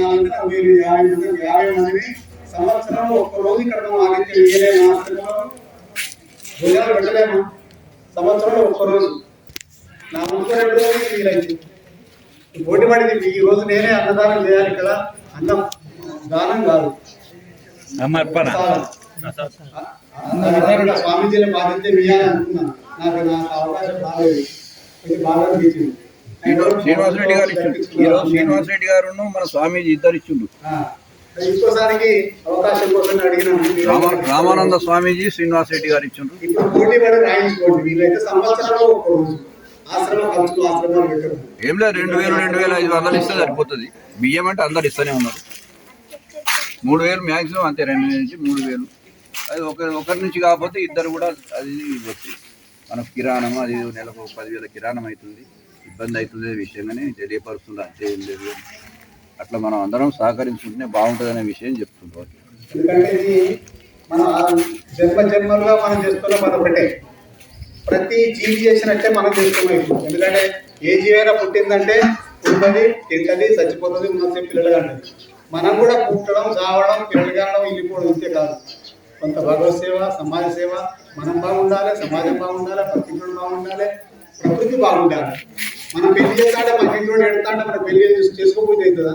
తినాలంటే మీరు యాభై మంది యాభై మందిని సంవత్సరం ఒక్క రోజు ఇక్కడ ఆదిత్య వేయలేము హాస్పిటల్లో భోజనాలు పెట్టలేము? సంవత్సరంలో ఒక్క రోజు. నా ముందు రెండు రోజులు వీలైంది పోటీ పడింది ఈ రోజు నేనే అన్నదానం చేయాలి కదా. అన్నం దానం కాదు. సమర్పణ అన్నదానం. స్వామీజీల బాధ్యత వేయాలి అనుకున్నాను. నాకు నాకు అవకాశం రాలేదు. బాగా అనిపించింది. శ్రీనివాసరెడ్డి గారు ఇచ్చిండు. ఈరోజు శ్రీనివాసరెడ్డి గారు మన స్వామీజీ ఇద్దరు ఇచ్చిండు. రామానంద స్వామీజీ శ్రీనివాసరెడ్డి గారు ఇచ్చిండ్రు. పెట్టరు ఏం లేదు రెండు వేలు రెండు వేల ఐదు వందలు ఇస్తే సరిపోతుంది. బియ్యం అంటే అందరు ఇస్తూనే ఉన్నారు. మూడు వేలు మ్యాక్సిమం అంతే రెండు వేల నుంచి మూడు వేలు. అది ఒక ఒకరి నుంచి కాకపోతే ఇద్దరు కూడా అది ఇవ్వచ్చు. మనకు కిరాణం అది నెలకు పదివేల కిరాణం అవుతుంది. ఇబ్బంది అవుతుందనే విషయం విషయంగానే తెలియపరుస్తుంది అంతే ఏం లేదు. అట్లా మనం అందరం సహకరించుకుంటే బాగుంటుంది అనే విషయం చెప్తుంటాం ఎందుకంటే ఇది మన జన్మ జన్మలుగా మనం చేస్తున్న మన ఒకటే ప్రతి జీవి చేసినట్టే మనం చేస్తున్నాం ఇప్పుడు. ఎందుకంటే ఏ జీవైనా పుట్టిందంటే పుడుతుంది తింటది చచ్చిపోతుంది ఉన్నది పిల్లలు కంటది మనం కూడా పుట్టడం చావడం పిల్లలు కనడం వెళ్ళిపోవడం ఇంతే కాదు. కొంత భగవత్ సేవ సమాజ సేవ మనం బాగుండాలి సమాజం బాగుండాలి ప్రతి బాగుండాలి ప్రకృతి బాగుండాలి. మనం పెళ్ళి చేస్తాంటే పక్కింటి ఎడతాంటే మన పెళ్ళి చేసుకోకపోతే అవుతుందా?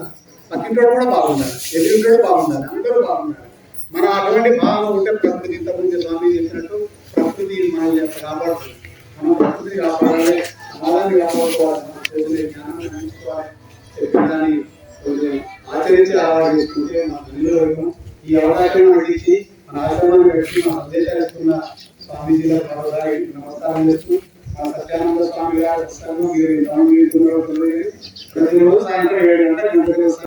పక్కింటి కూడా బాగుండాలి. ఎదురింటి బాగుండాలి. అందరూ బాగుండాలి. మనం అటువంటి భావం ఉంటే ప్రకృతి ఇంతకుముందు స్వామి చెప్పినట్టు ప్రకృతి మనల్ని కాపాడుతుంది? మనం ప్రకృతిని కాపాడాలి. సమాధాన్ని కాపాడుకోవాలి. జ్ఞానాన్ని పెంచుకోవాలి. చెప్పిన ఆచరించి ఆహారం చేసుకుంటే మన తల్లిదండ్రులను ఈ అవకాశం అడిగి మన ఆశ్రమాన్ని పెట్టి మన సందేశాలు ఇస్తున్న స్వామీజీలకు నమస్కారం చేస్తూ మన సత్యానంద స్వామి గారు పుస్తకం మీరు స్వామి